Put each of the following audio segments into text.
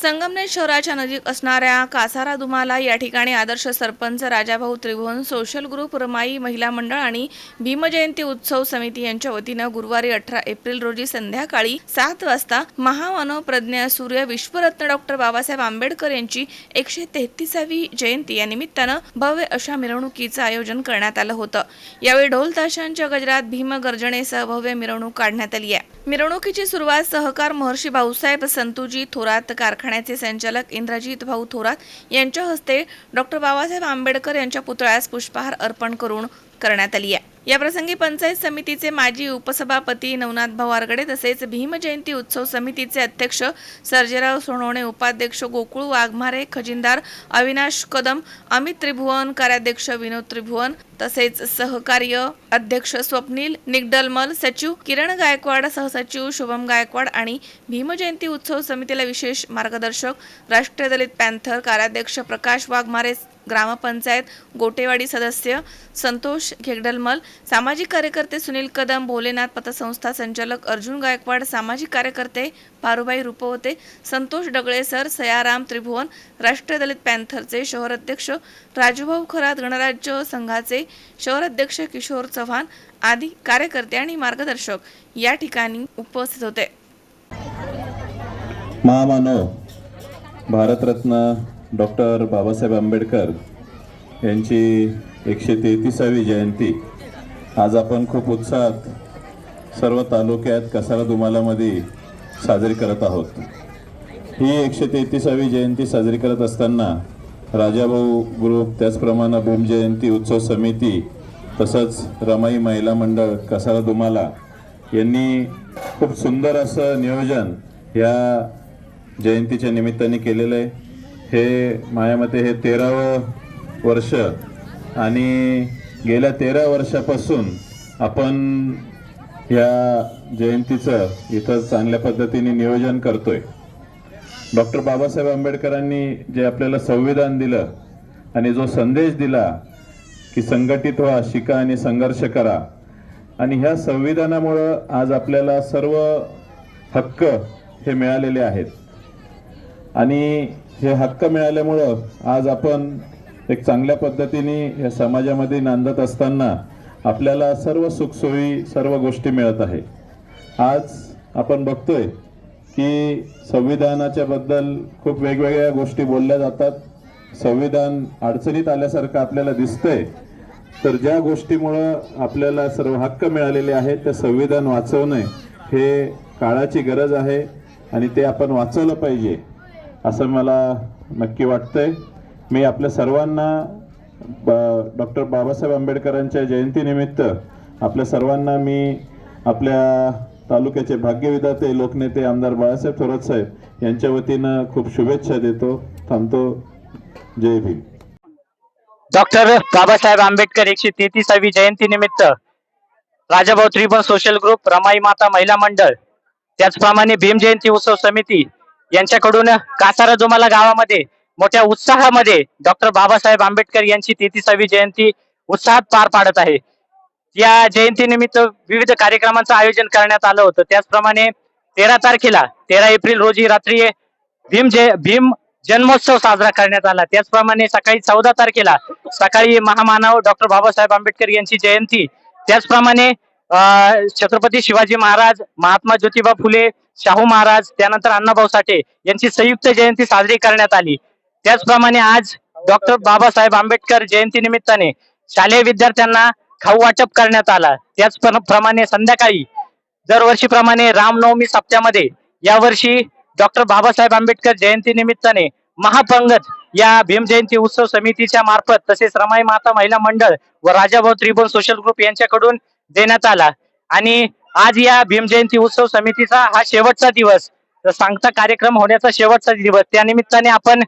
संगमनेर शहराच्या नजीक असणाऱ्या कासारा दुमाला या ठिकाणी आदर्श सरपंच राजाभाऊ त्रिभुवन सोशल ग्रुप रमाई महिला मंडळ आणि भीमजयंती उत्सव समिती यांच्या वतीनं गुरुवारी अठरा एप्रिल रोजी संध्याकाळी सात वाजता महामानव प्रज्ञा सूर्य विश्वरत्न डॉक्टर बाबासाहेब आंबेडकर यांची एकशे तेहतीसावी जयंती या निमित्तानं भव्य अशा मिरवणुकीचं आयोजन करण्यात आलं होतं. यावेळी ढोल ताशांच्या गजरात भीमगर्जनेसह भव्य मिरवणूक काढण्यात आली आहे. मिरवणुकीची सुरुवात सहकार महर्षी भाऊसाहेब संतुजी थोरात कारखाना कारखान्याचे संचालक इंद्रजित भाऊ थोरात यांच्या हस्ते डॉक्टर बाबासाहेब आंबेडकर यांच्या पुतळ्यास पुष्पहार अर्पण करून करण्यात आली आहे. या प्रसंगी पंचायत समितीचे माजी उपसभापती नवनाथ भवारगडे तसेच भीमजयंती उत्सव समितीचे अध्यक्ष सर्जेराव सोनवणे उपाध्यक्ष गोकुळ वाघमारे खजिनदार अविनाश कदम अमित त्रिभुवन कार्याध्यक्ष विनोद त्रिभुवन तसेच सहकार्य अध्यक्ष स्वप्नील निगडलमल सचिव किरण गायकवाड सहसचिव शुभम गायकवाड आणि भीमजयंती उत्सव समितीला विशेष मार्गदर्शक राष्ट्रीय दलित पॅन्थर कार्याध्यक्ष प्रकाश वाघमारे ग्रामपंचायत गोटेवाडी सदस्य संतोष खेगडलमल सामाजिक कार्यकर्ते सुनील कदम भोलेनाथ पतसंस्था संचालक अर्जुन गायकवाड सामाजिक कार्यकर्ते पारुबाई रुपवते संतोष डगळे सर सयाराम त्रिभुवन राष्ट्रीय दलित पॅन्थरचे शहर अध्यक्ष राजूभाऊ खरात गणराज्य संघाचे शहर अध्यक्ष किशोर चव्हाण आदी कार्यकर्ते आणि मार्गदर्शक या ठिकाणी उपस्थित होते. महामानव भारतरत्न डॉक्टर बाबासाहेब आंबेडकर यांची एकशे तेहतीसावी जयंती. आज आपण खूप उत्साहात सर्व तालुक्यात कसारा दुमालामध्ये साजरी करत आहोत. ही एकशे तेहतीसावी जयंती साजरी करत असताना राजाभाऊ ग्रुप त्याचप्रमाणे भूमजयंती उत्सव समिती तसंच रमाई महिला मंडळ कसारा दुमाला यांनी खूप सुंदर असं नियोजन या जयंतीच्या निमित्ताने केलेलं आहे. हे माझ्या मते हे तेरावं वर्ष. आणि गेल्या तेरा वर्षापासून आपण या जयंतीचं इथं चांगल्या पद्धतीने नियोजन करतोय. डॉक्टर बाबासाहेब आंबेडकरांनी जे आपल्याला संविधान दिलं आणि जो संदेश दिला की संघटित व्हा शिका आणि संघर्ष करा. आणि ह्या संविधानामुळं आज आपल्याला सर्व हक्क हे मिळालेले आहेत. आणि हे हक्क मिळाल्यामुळं आज आपण एक चांगल्या पद्धतीने या समाजामध्ये नांदत असताना आपल्याला सर्व सुखसोयी सर्व गोष्टी मिळत आहे. आज आपण बघतोय की संविधानाच्या बद्दल खूप वेगवेगळ्या गोष्टी बोलल्या जातात. संविधान अडचणीत आल्यासारखं आपल्याला दिसतंय. तर ज्या गोष्टीमुळं आपल्याला सर्व हक्क मिळालेले आहेत ते संविधान वाचवणे हे काळाची गरज आहे आणि ते आपण वाचवलं पाहिजे. असं मला नक्की वाटतंय. मी आपल्या सर्वांना डॉक्टर बाबासाहेब आंबेडकरांच्या जयंतीनिमित्त आपल्या सर्वांना मी आपल्या तालुक्याचे भाग्यविधाते लोकनेते आमदार बाळासाहेब थोरात साहेब यांच्या वतीनं खूप शुभेच्छा देतो. थांबतो. जय भीम. डॉक्टर बाबासाहेब आंबेडकर एकशे तेहतीसावी जयंतीनिमित्त राजाभाऊ त्रिभुवन सोशल ग्रुप रमाई माता महिला मंडळ त्याचप्रमाणे भीम जयंती उत्सव समिती यांच्याकडून कासारा जोमाला गावामध्ये मोठ्या उत्साहामध्ये डॉक्टर बाबासाहेब आंबेडकर यांची तेहतीसावी जयंती उत्साहात पार पाडत आहे. या जयंतीनिमित्त विविध कार्यक्रमांचं आयोजन करण्यात आलं होतं. त्याचप्रमाणे तेरा तारखेला तेरा एप्रिल रोजी रात्री भीम जय भीम जन्मोत्सव साजरा करण्यात आला. त्याचप्रमाणे सकाळी चौदा तारखेला सकाळी महामानव डॉक्टर बाबासाहेब आंबेडकर यांची जयंती. त्याचप्रमाणे छत्रपती शिवाजी महाराज महात्मा ज्योतिबा फुले शाहू महाराज त्यानंतर अण्णाभाऊ साठे यांची संयुक्त जयंती साजरी करण्यात आली. त्याचप्रमाणे आज डॉक्टर बाबासाहेब आंबेडकर जयंती निमित्ताने शालेय विद्यार्थ्यांना खाऊ वाटप करण्यात आला. त्याचप्रमाणे संध्याकाळी दरवर्षीप्रमाणे रामनवमी सप्त्यामध्ये यावर्षी डॉक्टर बाबासाहेब आंबेडकर जयंती निमित्ताने महापंगत या भीम जयंती उत्सव समितीच्या मार्फत तसेच रमाई माता महिला मंडळ व राजाभाऊ त्रिभुवन सोशल ग्रुप यांच्याकडून देण्यात आला. आणि आज या भीमजयंती उत्सव समितीचा हा शेवटचा दिवस सांगता कार्यक्रम होण्याचा शेवटचा दिवस त्या निमित्ताने आपण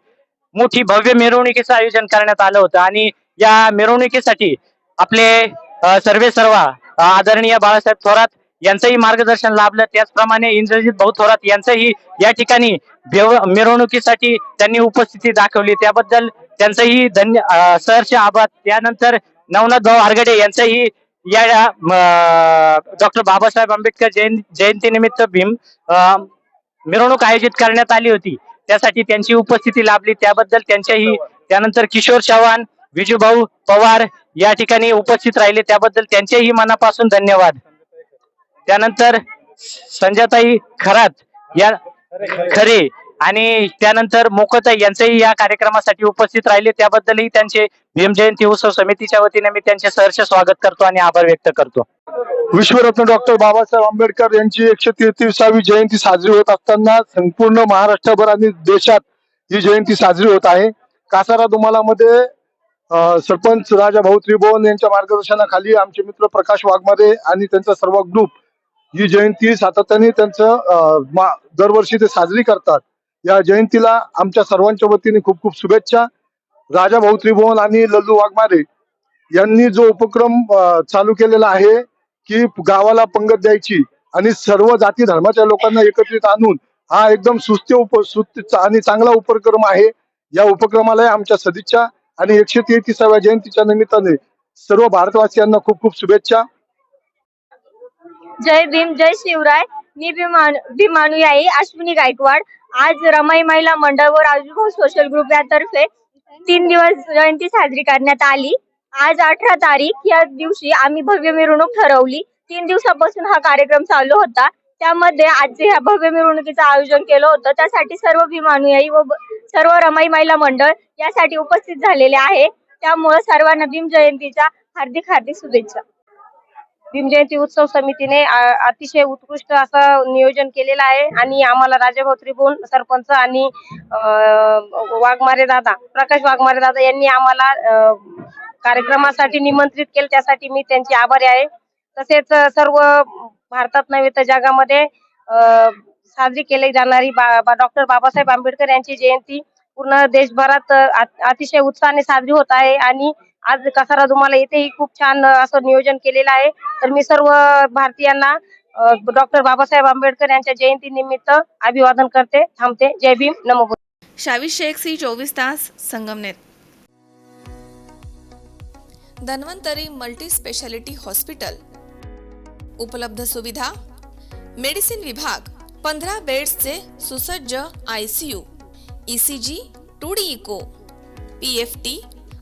मोठी भव्य मिरवणुकीचं आयोजन करण्यात आलं होतं. आणि या मिरवणुकीसाठी आपले सर्वे सर्वा आदरणीय बाळासाहेब थोरात यांचंही मार्गदर्शन लाभलं. त्याचप्रमाणे इंद्रजित भाऊ थोरात यांचंही या ठिकाणी मिरवणुकीसाठी त्यांनी उपस्थिती दाखवली. त्याबद्दल त्यांचंही धन्य सहर्ष आभार. त्यानंतर नवनाथ भाऊ हरगडे यांचंही या डॉक्टर बाबासाहेब आंबेडकर जयंतीनिमित्त भीम मिरवणूक आयोजित करण्यात आली होती. त्यासाठी त्यांची उपस्थिती लाभली. त्याबद्दल त्यांच्याही त्यानंतर किशोर चव्हाण विजूभाऊ पवार या ठिकाणी उपस्थित राहिले. त्याबद्दल त्यांचेही मनापासून धन्यवाद. त्यानंतर संजयताई खरात या खरे आणि त्यानंतर मोकताई यांचेही या कार्यक्रमासाठी उपस्थित राहिले. त्याबद्दलही त्यांचे भीम जयंती उत्सव समितीच्या वतीने मी त्यांचे सहर्ष स्वागत करतो आणि आभार व्यक्त करतो. विश्वरत्न डॉक्टर बाबासाहेब आंबेडकर यांची एकशे तेहतीसावी जयंती साजरी होत असताना संपूर्ण महाराष्ट्रभर आणि देशात ही जयंती साजरी होत आहे. कासारा दुमालामध्ये सरपंच राजा भाऊ त्रिभुवन यांच्या मार्गदर्शनाखाली आमचे मित्र प्रकाश वाघमारे आणि त्यांचा सर्व ग्रुप ही जयंती सातत्याने त्यांचं मा- दरवर्षी ते साजरी करतात. या जयंतीला आमच्या सर्वांच्या वतीने खूप खूप शुभेच्छा. राजा भाऊ त्रिभुवन आणि लल्लू वाघमारे यांनी जो उपक्रम चालू केलेला आहे की गावाला पंगत द्यायची आणि सर्व जाती धर्माच्या लोकांना एकत्रित आणून हा एकदम सुस्थ उप सुस्थ आणि चांगला उपक्रम आहे. या उपक्रमाला आमच्या सदिच्छा आणि एकशे तेहतीसाव्या जयंतीच्या निमित्ताने सर्व भारतवासियांना खूप खूप शुभेच्छा. जय भीम जय शिवराय. मी भीमानु भीमानुयायी अश्विनी गायकवाड. आज रमाई महिला मंडळ व राजूभाऊ सोशल ग्रुप यातर्फे तीन दिवस जयंती साजरी करण्यात आली. आज अठरा तारीख या दिवशी आम्ही भव्य मिरवणूक ठरवली. तीन दिवसापासून हा कार्यक्रम चालू होता. त्यामध्ये आज ह्या भव्य मिरवणुकीचं आयोजन केलं होतं. त्यासाठी सर्व भीमानुयायी व सर्व रमाई महिला मंडळ यासाठी उपस्थित झालेले आहे. त्यामुळे सर्वांना भीम जयंतीच्या हार्दिक हार्दिक शुभेच्छा. भीम जयंती उत्सव समितीने अतिशय उत्कृष्ट असं नियोजन केलेलं आहे. आणि आम्हाला राजाभाऊ त्रिभुवन सरपंच आणि वाघमारे दादा प्रकाश वाघमारे दादा यांनी आम्हाला कार्यक्रमासाठी निमंत्रित केले. त्यासाठी मी त्यांची आभारी आहे. तसेच सर्व भारतात नव्हे तर जगामध्ये साजरी केली जाणारी बा डॉक्टर बाबासाहेब आंबेडकर यांची जयंती पूर्ण देशभरात अतिशय उत्साहाने साजरी होत आहे. आणि आज कसारा तुम्हाला येथेही खूप छान असं नियोजन केलेलं आहे. तर मी सर्व भारतीयांना डॉक्टर बाबासाहेब आंबेडकर यांच्या जयंती निमित्त अभिवादन करते थांबते. जय भीम. नमो. शावी शेख सी चोवीस तास Sangamner. Dhanvantari multi speciality hospital. उपलब्ध सुविधा. मेडिसिन विभाग पंधरा बेड्सचे सुसज्ज I C U. E C G two D echo P F T